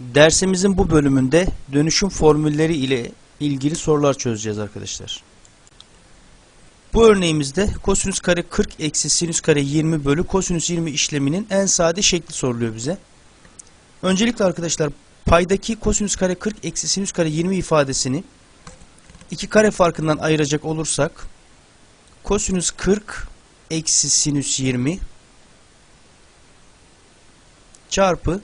Dersimizin bu bölümünde dönüşüm formülleri ile ilgili sorular çözeceğiz arkadaşlar. Bu örneğimizde kosinüs kare 40 eksi sinüs kare 20 bölü kosinüs 20 işleminin en sade şekli soruluyor bize. Öncelikle arkadaşlar paydaki kosinüs kare 40 eksi sinüs kare 20 ifadesini iki kare farkından ayıracak olursak kosinüs 40 eksi sinüs 20 çarpı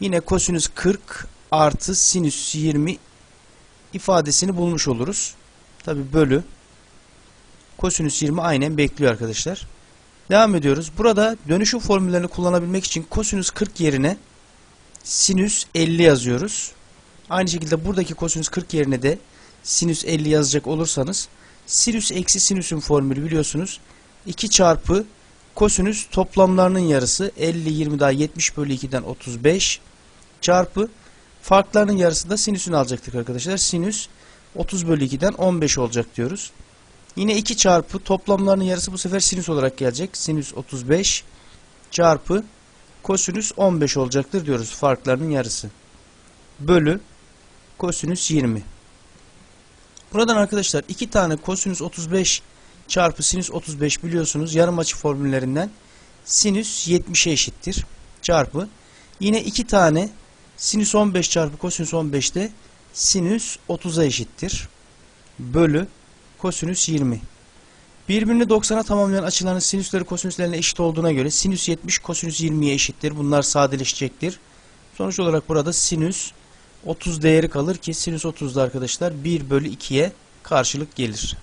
yine kosinüs 40 artı sinüs 20 ifadesini bulmuş oluruz. Tabi bölü kosinüs 20 aynen bekliyor arkadaşlar. Devam ediyoruz. Burada dönüşüm formüllerini kullanabilmek için kosinüs 40 yerine sinüs 50 yazıyoruz. Aynı şekilde buradaki kosinüs 40 yerine de sinüs 50 yazacak olursanız sinüs eksi sinüsün formülü biliyorsunuz. 2 çarpı kosinüs toplamlarının yarısı 50 20 daha 70 bölü 2'den 35 çarpı farklarının yarısı da sinüsünü alacaktık arkadaşlar. Sinüs 30 bölü 2'den 15 olacak diyoruz. Yine 2 çarpı toplamlarının yarısı bu sefer sinüs olarak gelecek. Sinüs 35 çarpı kosinüs 15 olacaktır diyoruz. Farklarının yarısı. Bölü kosinüs 20. Buradan arkadaşlar 2 tane kosinüs 35 çarpı sinüs 35 biliyorsunuz yarım açı formüllerinden sinüs 70'e eşittir. Çarpı yine 2 tane sinüs 15 çarpı kosinüs 15 de sinüs 30'a eşittir. Bölü kosinüs 20. Birbirini 90'a tamamlayan açıların sinüsleri kosinüslerine eşit olduğuna göre sinüs 70 kosinüs 20'ye eşittir. Bunlar sadeleşecektir. Sonuç olarak burada sinüs 30 değeri kalır ki sinüs 30'da arkadaşlar 1 bölü 2'ye karşılık gelir.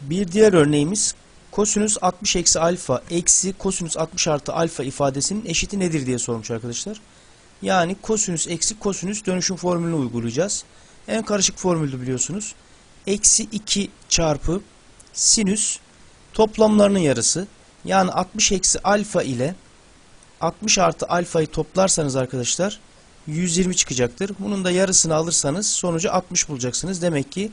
Bir diğer örneğimiz kosinüs 60 eksi alfa eksi kosinüs 60 artı alfa ifadesinin eşiti nedir diye sormuş arkadaşlar. Yani kosinüs eksi kosinüs dönüşüm formülünü uygulayacağız. En karışık formüldü biliyorsunuz. Eksi 2 çarpı sinüs toplamlarının yarısı. Yani 60 eksi alfa ile 60 artı alfayı toplarsanız arkadaşlar 120 çıkacaktır. Bunun da yarısını alırsanız sonucu 60 bulacaksınız. Demek ki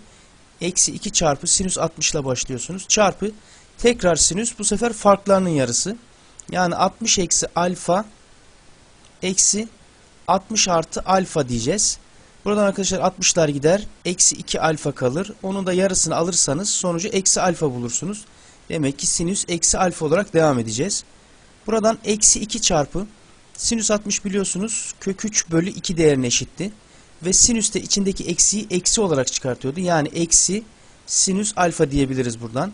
eksi 2 çarpı sinüs 60 ile başlıyorsunuz. Çarpı tekrar sinüs bu sefer farklarının yarısı. Yani 60 eksi alfa eksi 60 artı alfa diyeceğiz. Buradan arkadaşlar 60'lar gider. Eksi 2 alfa kalır. Onun da yarısını alırsanız sonucu eksi alfa bulursunuz. Demek ki sinüs eksi alfa olarak devam edeceğiz. Buradan eksi 2 çarpı sinüs 60 biliyorsunuz kök 3 bölü 2 değerine eşitti. Ve sinüs de içindeki eksiyi eksi olarak çıkartıyordu. Yani eksi sinüs alfa diyebiliriz buradan.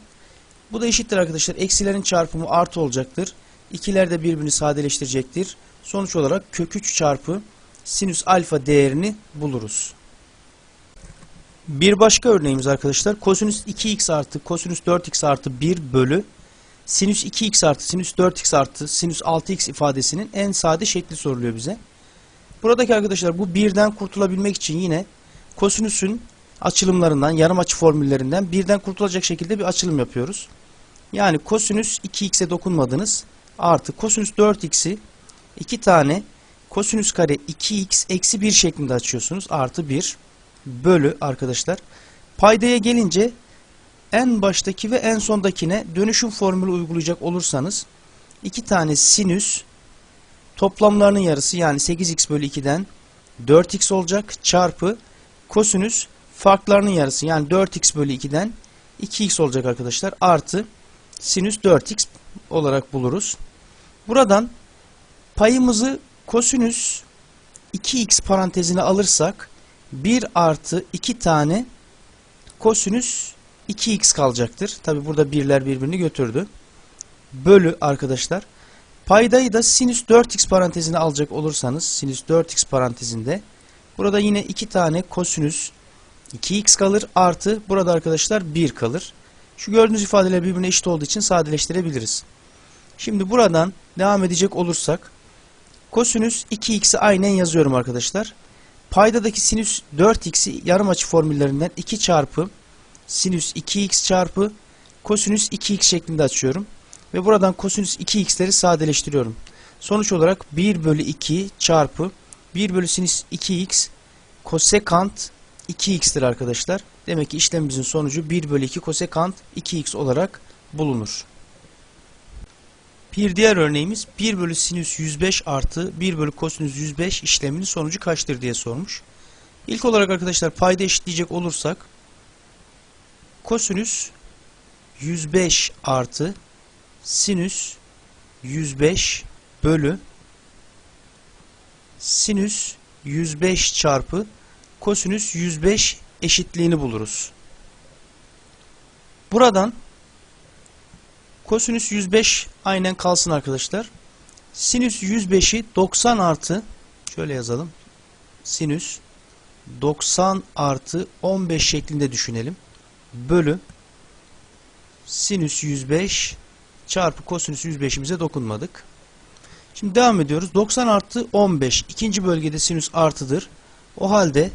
Bu da eşittir arkadaşlar. Eksilerin çarpımı artı olacaktır. İkiler de birbirini sadeleştirecektir. Sonuç olarak kök 3 çarpı sinüs alfa değerini buluruz. Bir başka örneğimiz arkadaşlar kosinüs 2x artı kosinüs 4x artı 1 bölü sinüs 2x artı sinüs 4x artı sinüs 6x ifadesinin en sade şekli soruluyor bize. Buradaki arkadaşlar bu birden kurtulabilmek için yine kosinüsün açılımlarından yarım açı formüllerinden birden kurtulacak şekilde bir açılım yapıyoruz. Yani kosinüs 2x'e dokunmadınız artı kosinüs 4x'i iki tane kosinüs kare 2x eksi 1 şeklinde açıyorsunuz. Artı 1 bölü arkadaşlar. Paydaya gelince en baştaki ve en sondakine dönüşüm formülü uygulayacak olursanız iki tane sinüs toplamlarının yarısı yani 8x bölü 2'den 4x olacak çarpı kosinüs farklarının yarısı yani 4x bölü 2'den 2x olacak arkadaşlar artı sinüs 4x olarak buluruz. Buradan payımızı kosinüs 2x parantezine alırsak 1 artı 2 tane kosinüs 2x kalacaktır. Tabi burada birler birbirini götürdü. Bölü arkadaşlar. Paydayı da sinüs 4x parantezine alacak olursanız sinüs 4x parantezinde burada yine 2 tane kosinüs 2x kalır artı burada arkadaşlar 1 kalır. Şu gördüğünüz ifadeler birbirine eşit olduğu için sadeleştirebiliriz. Şimdi buradan devam edecek olursak kosinüs 2x'i aynen yazıyorum arkadaşlar. Paydadaki sinüs 4x'i yarım açı formüllerinden 2 çarpı sinüs 2x çarpı kosinüs 2x şeklinde açıyorum. Ve buradan kosinüs 2x'leri sadeleştiriyorum. Sonuç olarak 1 bölü 2 çarpı 1 bölü sinüs 2x kosekant 2x'tir arkadaşlar. Demek ki işlemimizin sonucu 1 bölü 2 kosekant 2x olarak bulunur. Bir diğer örneğimiz 1 bölü sinüs 105 artı 1 bölü kosinüs 105 işleminin sonucu kaçtır diye sormuş. İlk olarak arkadaşlar payda eşitleyecek olursak kosinüs 105 artı sinüs 105 bölü sinüs 105 çarpı kosinüs 105 eşitliğini buluruz. Buradan kosinüs 105 aynen kalsın arkadaşlar. Sinüs 105'i 90 artı şöyle yazalım. Sinüs 90 artı 15 şeklinde düşünelim. Bölü sinüs 105 çarpı kosinüs 105'imize dokunmadık. Şimdi devam ediyoruz. 90 artı 15. ikinci bölgede sinüs artıdır. O halde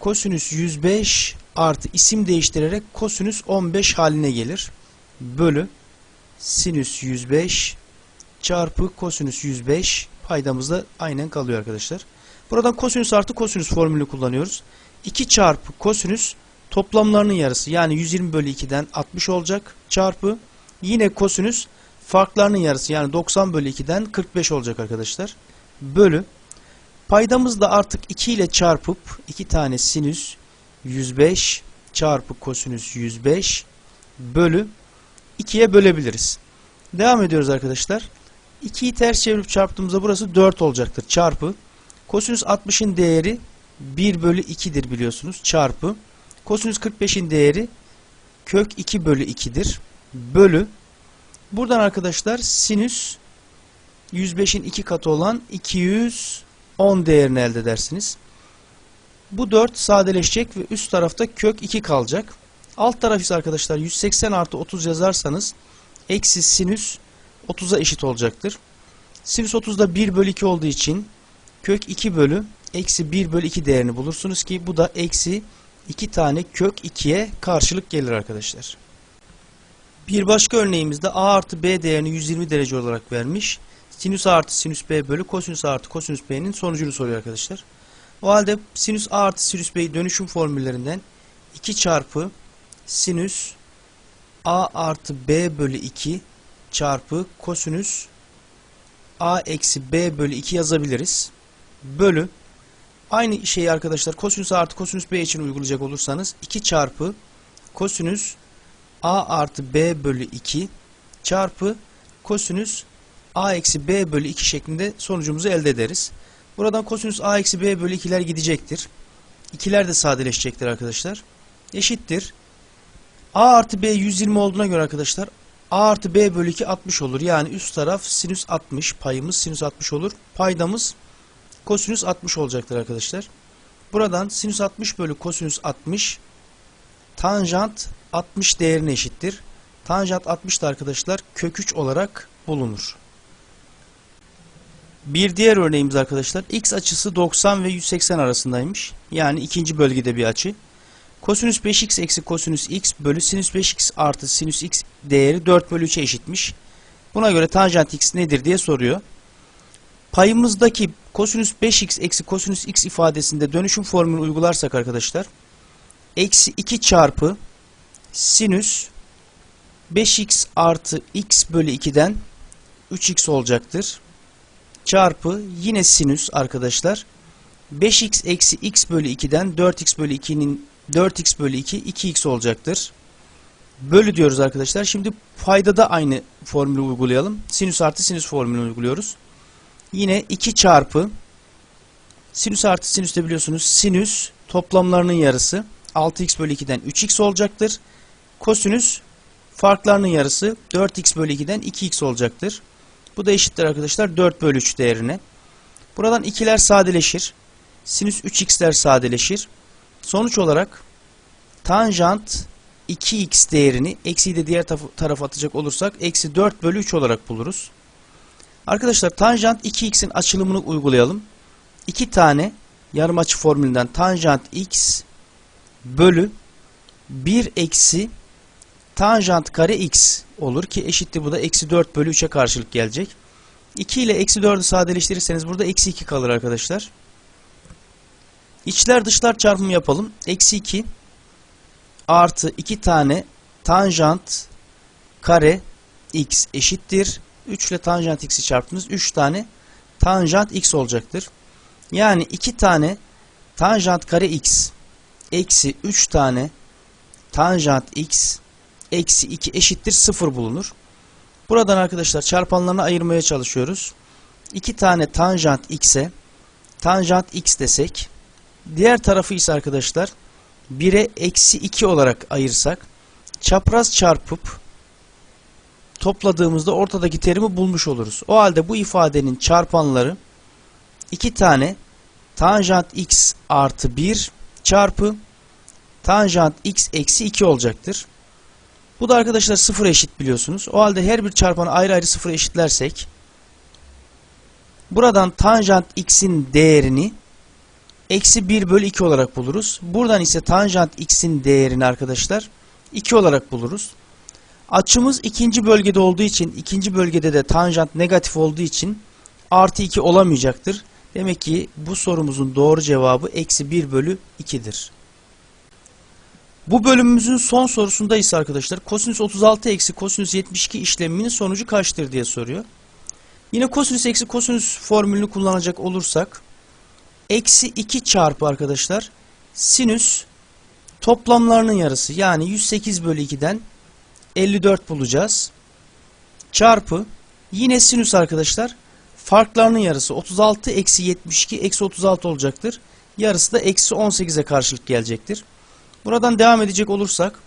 kosinüs 105 artı isim değiştirerek kosinüs 15 haline gelir. Bölü sinüs 105 çarpı kosinüs 105 paydamız da aynen kalıyor arkadaşlar. Buradan kosinüs artı kosinüs formülü kullanıyoruz. 2 çarpı kosinüs toplamlarının yarısı yani 120 bölü 2'den 60 olacak çarpı yine kosinüs farklarının yarısı yani 90 bölü 2'den 45 olacak arkadaşlar. Bölü paydamız da artık 2 ile çarpıp 2 tane sinüs 105 çarpı kosinüs 105 bölü 2'ye bölebiliriz. Devam ediyoruz arkadaşlar. 2'yi ters çevirip çarptığımızda burası 4 olacaktır. Çarpı kosinüs 60'ın değeri 1 bölü 2'dir biliyorsunuz. Çarpı kosinüs 45'in değeri kök 2 bölü 2'dir. Bölü buradan arkadaşlar sinüs 105'in 2 katı olan 210 değerini elde edersiniz. Bu 4 sadeleşecek ve üst tarafta kök 2 kalacak. Alt taraf ise arkadaşlar 180 artı 30 yazarsanız eksi sinüs 30'a eşit olacaktır. Sinüs 30'da 1 bölü 2 olduğu için kök 2 bölü eksi 1 bölü 2 değerini bulursunuz ki bu da eksi 2 tane kök 2'ye karşılık gelir arkadaşlar. Bir başka örneğimizde a artı b değerini 120 derece olarak vermiş. Sinüs a artı sinüs b bölü kosinüs a artı kosinüs b'nin sonucunu soruyor arkadaşlar. O halde sinüs a artı sinüs b'yi dönüşüm formüllerinden 2 çarpı sinüs a artı b bölü 2 çarpı kosinüs a eksi b bölü 2 yazabiliriz. Bölü aynı şeyi arkadaşlar kosinüs artı kosinüs b için uygulayacak olursanız 2 çarpı kosinüs a artı b bölü 2 çarpı kosinüs a eksi b bölü 2 şeklinde sonucumuzu elde ederiz. Buradan kosinüs a eksi b bölü 2'ler gidecektir. 2'ler de sadeleşecektir arkadaşlar. Eşittir. a artı b 120 olduğuna göre arkadaşlar a artı b bölü 2 60 olur. Yani üst taraf sinüs 60 payımız sinüs 60 olur. Paydamız kosinüs 60 olacaktır arkadaşlar. Buradan sinüs 60 bölü kosinüs 60 tanjant 60 değerine eşittir. Tanjant 60 da arkadaşlar kök 3 olarak bulunur. Bir diğer örneğimiz arkadaşlar x açısı 90 ve 180 arasındaymış. Yani ikinci bölgede bir açı. Kosinüs 5x eksi kosinüs x bölü sinüs 5x artı sinüs x değeri 4 bölü 3'e eşitmiş. Buna göre tanjant x nedir diye soruyor. Payımızdaki kosinüs 5x eksi kosinüs x ifadesinde dönüşüm formülünü uygularsak arkadaşlar eksi 2 çarpı sinüs 5x artı x bölü 2'den 3x olacaktır. Çarpı yine sinüs arkadaşlar 5x eksi x bölü 2'den 4x bölü 2'nin 4x bölü 2 2x olacaktır. Bölü diyoruz arkadaşlar. Şimdi payda da aynı formülü uygulayalım. Sinüs artı sinüs formülünü uyguluyoruz. Yine 2 çarpı sinüs artı sinüs de biliyorsunuz sinüs toplamlarının yarısı 6x bölü 2'den 3x olacaktır. Kosinüs farklarının yarısı 4x bölü 2'den 2x olacaktır. Bu da eşittir arkadaşlar 4 bölü 3 değerine. Buradan ikiler sadeleşir. Sinüs 3x'ler sadeleşir. Sonuç olarak tanjant 2x değerini eksiyi de diğer tarafa atacak olursak eksi 4 bölü 3 olarak buluruz. Arkadaşlar tanjant 2x'in açılımını uygulayalım. 2 tane yarım açı formülünden tanjant x bölü 1 eksi tanjant kare x olur ki eşittir bu da eksi 4 bölü 3'e karşılık gelecek. 2 ile eksi 4'ü sadeleştirirseniz burada eksi 2 kalır arkadaşlar. İçler dışlar çarpımı yapalım. Eksi 2 artı 2 tane tanjant kare x eşittir. 3 ile tanjant x'i çarptınız. 3 tane tanjant x olacaktır. Yani 2 tane tanjant kare x eksi 3 tane tanjant x eksi 2 eşittir 0 bulunur. Buradan arkadaşlar çarpanlarını ayırmaya çalışıyoruz. 2 tane tanjant x'e tanjant x desek diğer tarafı ise arkadaşlar 1'e eksi 2 olarak ayırsak çapraz çarpıp topladığımızda ortadaki terimi bulmuş oluruz. O halde bu ifadenin çarpanları 2 tane tanjant x artı 1 çarpı tanjant x eksi 2 olacaktır. Bu da arkadaşlar sıfır eşit biliyorsunuz. O halde her bir çarpanı ayrı ayrı sıfıra eşitlersek buradan tanjant x'in değerini eksi 1 bölü 2 olarak buluruz. Buradan ise tanjant x'in değerini arkadaşlar 2 olarak buluruz. Açımız ikinci bölgede olduğu için ikinci bölgede de tanjant negatif olduğu için artı 2 olamayacaktır. Demek ki bu sorumuzun doğru cevabı eksi 1 bölü 2'dir. Bu bölümümüzün son sorusunda ise arkadaşlar kosinüs 36 eksi kosinüs 72 işleminin sonucu kaçtır diye soruyor. Yine kosinüs eksi kosinüs formülünü kullanacak olursak eksi 2 çarpı arkadaşlar sinüs toplamlarının yarısı yani 108 bölü 2'den 54 bulacağız. Çarpı yine sinüs arkadaşlar farklarının yarısı 36 eksi 72 eksi 36 olacaktır. Yarısı da eksi 18'e karşılık gelecektir. Buradan devam edecek olursak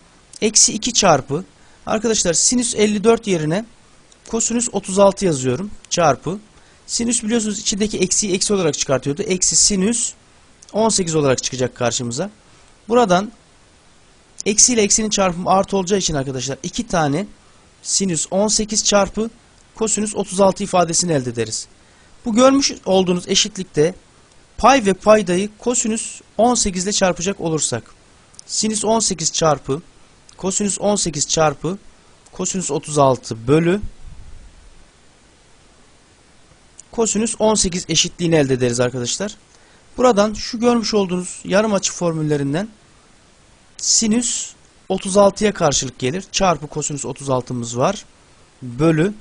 eksi 2 çarpı arkadaşlar sinüs 54 yerine kosinüs 36 yazıyorum çarpı sinüs biliyorsunuz içindeki eksiyi eksi olarak çıkartıyordu. Eksi sinüs 18 olarak çıkacak karşımıza. Buradan eksi ile eksinin çarpımı artı olacağı için arkadaşlar 2 tane sinüs 18 çarpı kosinüs 36 ifadesini elde ederiz. Bu görmüş olduğunuz eşitlikte pay ve paydayı kosinüs 18 ile çarpacak olursak sinüs 18 çarpı kosinüs 18 çarpı kosinüs 36 bölü kosinüs 18 eşitliğini elde ederiz arkadaşlar. Buradan şu görmüş olduğunuz yarım açı formüllerinden sinüs 36'ya karşılık gelir. Çarpı kosinüs 36'mız var. Bölü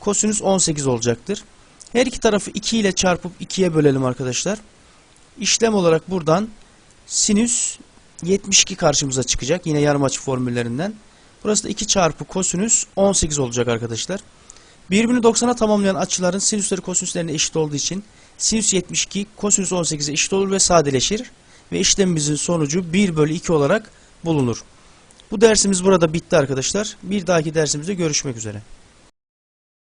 kosinüs 18 olacaktır. Her iki tarafı 2 ile çarpıp 2'ye bölelim arkadaşlar. İşlem olarak buradan sinüs 72 karşımıza çıkacak. Yine yarım açı formüllerinden. Burası da 2 çarpı kosinüs 18 olacak arkadaşlar. Birbirini 90'a tamamlayan açıların sinüsleri kosinüslerine eşit olduğu için sinüs 72 kosinüs 18'e eşit olur ve sadeleşir. Ve işlemimizin sonucu 1 bölü 2 olarak bulunur. Bu dersimiz burada bitti arkadaşlar. Bir dahaki dersimizde görüşmek üzere.